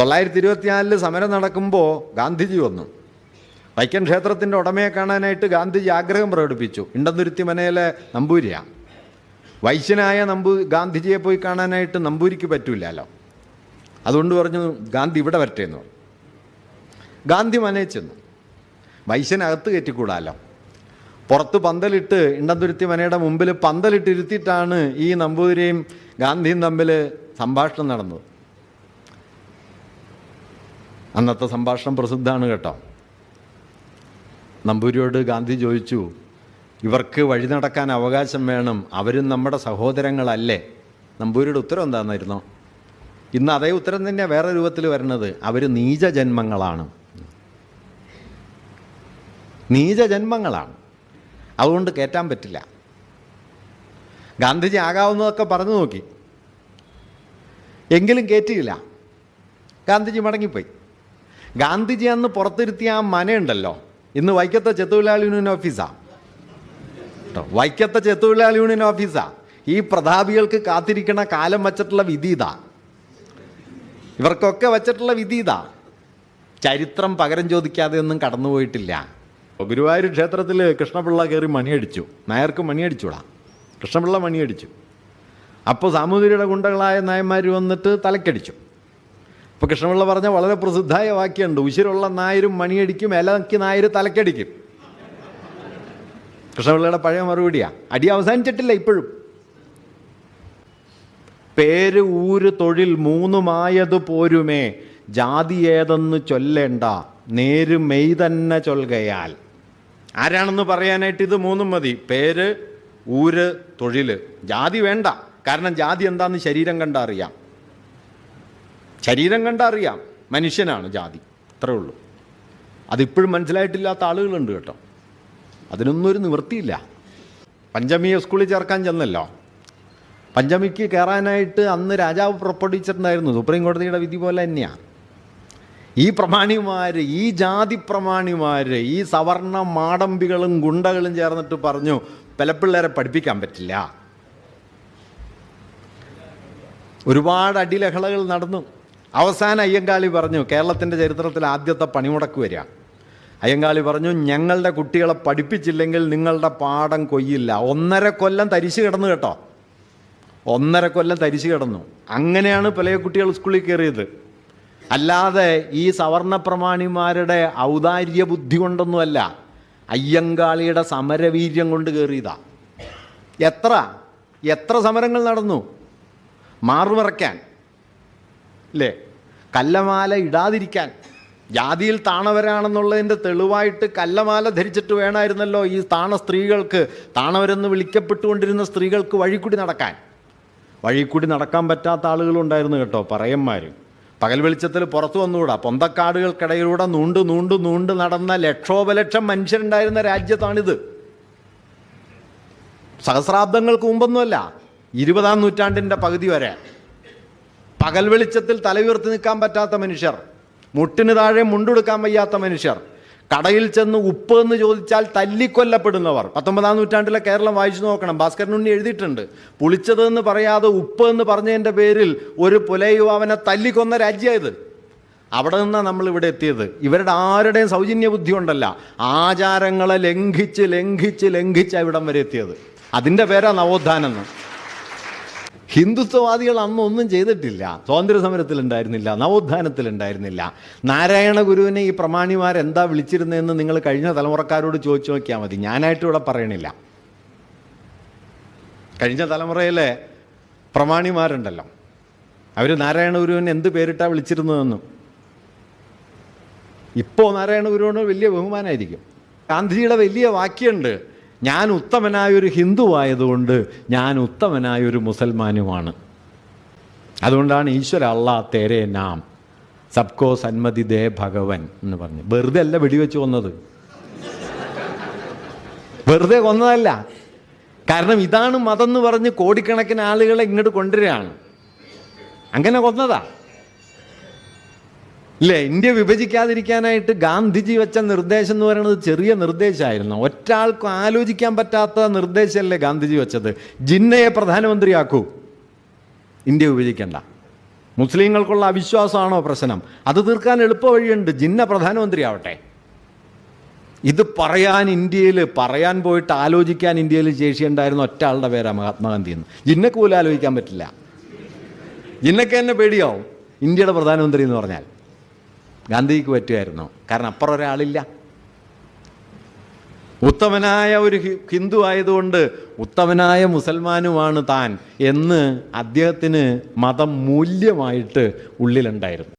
തൊള്ളായിരത്തി ഇരുപത്തിനാലിൽ സമരം നടക്കുമ്പോൾ ഗാന്ധിജി വന്നു. വൈക്കം ക്ഷേത്രത്തിന്റെ ഉടമയെ കാണാനായിട്ട് ഗാന്ധിജി ആഗ്രഹം പ്രകടിപ്പിച്ചു. ഇണ്ടന്തുരുത്തി മനയിലെ നമ്പൂരിയ. വൈശ്യനായ നമ്പൂ ഗാന്ധിജിയെ പോയി കാണാനായിട്ട് നമ്പൂരിക്ക് പറ്റൂലല്ലോ. അതുകൊണ്ട് പറഞ്ഞു ഗാന്ധി ഇവിടെ വരട്ടെ എന്ന് പറഞ്ഞു. ഗാന്ധി മനയിൽ ചെന്നു. വൈശ്യനകത്ത് കയറ്റിക്കൂടാലോ? പുറത്ത് പന്തലിട്ട് ഇണ്ടന്തുരുത്തി മനയുടെ മുമ്പിൽ പന്തലിട്ടിരുത്തിയിട്ടാണ് ഈ നമ്പൂതിരിയും ഗാന്ധിയും തമ്മിൽ സംഭാഷണം നടന്നത്. അന്നത്തെ സംഭാഷണം പ്രസിദ്ധമാണ് കേട്ടോ. നമ്പൂരിയോട് ഗാന്ധി ചോദിച്ചു ഇവർക്ക് വഴി നടക്കാൻ അവകാശം വേണം അവരും നമ്മുടെ സഹോദരങ്ങളല്ലേ? നമ്പൂരിയുടെ ഉത്തരം എന്താണെന്നായിരുന്നോ ഇന്ന് അതേ ഉത്തരം തന്നെ വേറെ രൂപത്തിൽ വരുന്നത് അവർ നീചജന്മങ്ങളാണ്. നീചജന്മങ്ങളാണ്. അതുകൊണ്ട് കയറ്റാൻ പറ്റില്ല. ഗാന്ധിജി ആകാവുന്നതൊക്കെ പറഞ്ഞു നോക്കി. എങ്കിലും കയറ്റിയില്ല ഗാന്ധിജി മടങ്ങിപ്പോയി. ഗാന്ധിജി അന്ന് പുറത്തിരുത്തിയ ആ മനയുണ്ടല്ലോ. ഇന്ന് വൈക്കത്തെ ചെത്തുവിലാൽ യൂണിയൻ ഓഫീസാ. കേട്ടോ വൈക്കത്തെ ചെത്തുതൊഴിലാളി യൂണിയൻ ഓഫീസാ. ഈ പ്രതാപികൾക്ക് കാത്തിരിക്കണ കാലം വച്ചിട്ടുള്ള വിധി ഇതാ ഇവർക്കൊക്കെ വച്ചിട്ടുള്ള വിധി ഇതാ ചരിത്രം പകരം ചോദിക്കാതെ ഒന്നും കടന്നുപോയിട്ടില്ല. ഗുരുവായൂർ ക്ഷേത്രത്തിൽ കൃഷ്ണപിള്ള കയറി മണിയടിച്ചു. നായർക്ക് മണിയടിച്ചുടാ. കൃഷ്ണപിള്ള മണിയടിച്ചു. അപ്പോൾ സാമൂതിരിയുടെ ഗുണ്ടകളായ നായന്മാർ വന്നിട്ട് തലക്കടിച്ചു. അപ്പോൾ കൃഷ്ണപിള്ള പറഞ്ഞ വളരെ പ്രസിദ്ധമായ വാക്യമുണ്ട്. ഉശിരുള്ള നായരും മണിയടിക്കും ഇലക്കി നായർ തലക്കടിക്കും. കൃഷ്ണപിള്ളയുടെ പഴയ മറുപടിയാ. അടി അവസാനിച്ചിട്ടില്ല ഇപ്പോഴും. പേര് ഊര് തൊഴിൽ മൂന്നുമായത് പോരുമേ. ജാതി ഏതെന്ന് ചൊല്ലേണ്ട. നേര് മെയ് തന്നെ ചൊൽകയാൽ. ആരാണെന്ന് പറയാനായിട്ട് ഇത് മൂന്നും മതി. പേര് ഊര് തൊഴിൽ ജാതി വേണ്ട. കാരണം ജാതി എന്താന്ന് ശരീരം കണ്ട അറിയാം ശരീരം കണ്ടറിയാം. മനുഷ്യനാണ് ജാതി. അത്രേ ഉള്ളൂ. അതിപ്പോഴും മനസ്സിലായിട്ടില്ലാത്ത ആളുകളുണ്ട് കേട്ടോ. അതിനൊന്നും ഒരു നിവൃത്തിയില്ല. പഞ്ചമിയെ സ്കൂളിൽ ചേർക്കാൻ ചെന്നല്ലോ. പഞ്ചമിക്ക് കയറാനായിട്ട് അന്ന് രാജാവ് പുറപ്പെടുവിച്ചിട്ടുണ്ടായിരുന്നു. സുപ്രീം കോടതിയുടെ വിധി പോലെ തന്നെയാണ് ഈ പ്രമാണിമാർ ഈ ജാതി പ്രമാണിമാർ ഈ സവർണ മാടമ്പികളും ഗുണ്ടകളും ചേർന്നിട്ട് പറഞ്ഞു പിള്ളേരെ പഠിപ്പിക്കാൻ പറ്റില്ല. ഒരുപാട് അടിലഹളകൾ നടന്നു. അവസാനം അയ്യങ്കാളി പറഞ്ഞു കേരളത്തിന്റെ ചരിത്രത്തിൽ ആദ്യത്തെ പണിമുടക്ക് വരിക. അയ്യങ്കാളി പറഞ്ഞു ഞങ്ങളുടെ കുട്ടികളെ പഠിപ്പിച്ചില്ലെങ്കിൽ നിങ്ങളുടെ പാഠം കൊയ്യില്ല. ഒന്നര കൊല്ലം തരിശു കിടന്നു കേട്ടോ. ഒന്നര കൊല്ലം തരിശു കിടന്നു. അങ്ങനെയാണ് പല കുട്ടികൾ സ്കൂളിൽ കയറിയത്. അല്ലാതെ ഈ സവർണ പ്രമാണിമാരുടെ ഔദാര്യ ബുദ്ധി കൊണ്ടൊന്നുമല്ല അയ്യങ്കാളിയുടെ സമരവീര്യം കൊണ്ട് കയറിയതാ. എത്ര? എത്ര സമരങ്ങൾ നടന്നു? മാറുമറയ്ക്കാൻ അല്ലേ കല്ലമാല ഇടാതിരിക്കാൻ. ജാതിയിൽ താണവരാണെന്നുള്ളതിന്റെ തെളിവായിട്ട് കല്ലമാല ധരിച്ചിട്ട് വേണമായിരുന്നല്ലോ ഈ താണ സ്ത്രീകൾക്ക് താണവരെന്ന് വിളിക്കപ്പെട്ടുകൊണ്ടിരുന്ന സ്ത്രീകൾക്ക് വഴിക്കൂടി നടക്കാൻ. വഴിക്കൂടി നടക്കാൻ പറ്റാത്ത ആളുകളുണ്ടായിരുന്നു കേട്ടോ പറയന്മാർ പകൽ വെളിച്ചത്തിൽ പുറത്തു വന്നുകൂടാ. പൊന്തക്കാടുകൾക്കിടയിലൂടെ നൂണ്ട് നൂണ്ട് നൂണ്ട് നടന്ന ലക്ഷോപലക്ഷം മനുഷ്യരുണ്ടായിരുന്ന രാജ്യത്താണിത്. സഹസ്രാബ്ദങ്ങൾക്ക് മുമ്പൊന്നുമല്ല ഇരുപതാം നൂറ്റാണ്ടിന്റെ പകുതി വരെ. പകൽ വെളിച്ചത്തിൽ തലയുയർത്തി നിൽക്കാൻ പറ്റാത്ത മനുഷ്യർ മുട്ടിന് താഴെ മുണ്ടെടുക്കാൻ വയ്യാത്ത മനുഷ്യർ കടയിൽ ചെന്ന് ഉപ്പ് എന്ന് ചോദിച്ചാൽ തല്ലിക്കൊല്ലപ്പെടുന്നവർ. പത്തൊമ്പതാം നൂറ്റാണ്ടിലെ കേരളം വായിച്ചു നോക്കണം. ഭാസ്കരൻ ഉണ്ണി എഴുതിയിട്ടുണ്ട് പുളിച്ചത് എന്ന് പറയാതെ ഉപ്പ് എന്ന് പറഞ്ഞതിന്റെ പേരിൽ ഒരു പുലയുവാവനെ തല്ലിക്കൊന്ന രാജ്യമായത് അവിടെ നിന്നാണ് നമ്മൾ ഇവിടെ എത്തിയത്. ഇവരുടെ ആരുടെയും സൗജന്യ ബുദ്ധി ഉണ്ടല്ല ആചാരങ്ങളെ ലംഘിച്ച് ലംഘിച്ച് ലംഘിച്ച് ഇവിടം വരെ എത്തിയത്. അതിന്റെ പേരാണ് നവോത്ഥാനം എന്ന്. ഹിന്ദുത്വവാദികൾ അന്ന് ഒന്നും ചെയ്തിട്ടില്ല. സ്വാതന്ത്ര്യ സമരത്തിലുണ്ടായിരുന്നില്ല നവോത്ഥാനത്തിലുണ്ടായിരുന്നില്ല. നാരായണ ഗുരുവിനെ ഈ പ്രമാണിമാരെന്താ വിളിച്ചിരുന്നതെന്ന് നിങ്ങൾ കഴിഞ്ഞ തലമുറക്കാരോട് ചോദിച്ചു നോക്കിയാൽ മതി. ഞാനായിട്ട് ഇവിടെ പറയണില്ല. കഴിഞ്ഞ തലമുറയിലെ പ്രമാണിമാരുണ്ടല്ലോ. അവർ നാരായണ ഗുരുവിനെ എന്ത് പേരിട്ടാ വിളിച്ചിരുന്നതെന്നും. ഇപ്പോൾ നാരായണ ഗുരുവിനോട് വലിയ ബഹുമാനമായിരിക്കും ഗാന്ധിജിയുടെ വലിയ വാക്യമുണ്ട്. ഞാൻ ഉത്തമനായൊരു ഹിന്ദു ആയതുകൊണ്ട് ഞാൻ ഉത്തമനായൊരു മുസൽമാനുമാണ്. അതുകൊണ്ടാണ് ഈശ്വര അള്ളാ തേരെ നാം സബ്കോ സന്മതി ദേ ഭഗവൻ എന്ന് പറഞ്ഞു. വെറുതെ അല്ല വെടിവെച്ച് കൊന്നത്. വെറുതെ കൊന്നതല്ല. കാരണം ഇതാണ് മതം എന്ന് പറഞ്ഞ് കോടിക്കണക്കിന് ആളുകളെ ഇങ്ങോട്ട് കൊണ്ടുവരികയാണ്. അങ്ങനെ കൊന്നതാ. ഇല്ലേ ഇന്ത്യ വിഭജിക്കാതിരിക്കാനായിട്ട് ഗാന്ധിജി വെച്ച നിർദ്ദേശം എന്ന് പറയുന്നത് ചെറിയ നിർദ്ദേശമായിരുന്നു. ഒറ്റാൾക്കും ആലോചിക്കാൻ പറ്റാത്ത നിർദ്ദേശമല്ലേ ഗാന്ധിജി വെച്ചത്? ജിന്നയെ പ്രധാനമന്ത്രിയാക്കൂ. ഇന്ത്യ വിഭജിക്കണ്ട. മുസ്ലിങ്ങൾക്കുള്ള അവിശ്വാസമാണോ പ്രശ്നം? അത് തീർക്കാൻ എളുപ്പ വഴിയുണ്ട് ജിന്ന പ്രധാനമന്ത്രി ആവട്ടെ ഇത് പറയാൻ ഇന്ത്യയിൽ പറയാൻ പോയിട്ട് ആലോചിക്കാൻ ഇന്ത്യയിൽ ശേഷിയുണ്ടായിരുന്ന ഒറ്റ ആളുടെ പേരാണ് മഹാത്മാഗാന്ധി എന്ന്. ജിന്നക്ക് പോലും ആലോചിക്കാൻ പറ്റില്ല. ജിന്നക്ക് തന്നെ പേടിയാവും. ഇന്ത്യയുടെ പ്രധാനമന്ത്രി എന്ന് പറഞ്ഞാൽ. ഗാന്ധിക്ക് പറ്റുമായിരുന്നു. കാരണം അപ്പുറം ഒരാളില്ല. ഉത്തമനായ ഒരു ഹിന്ദു ആയതുകൊണ്ട് ഉത്തമനായ മുസൽമാനുമാണ് താൻ എന്ന് അദ്ദേഹത്തിന് മതം മൂല്യമായിട്ട് ഉള്ളിലുണ്ടായിരുന്നു.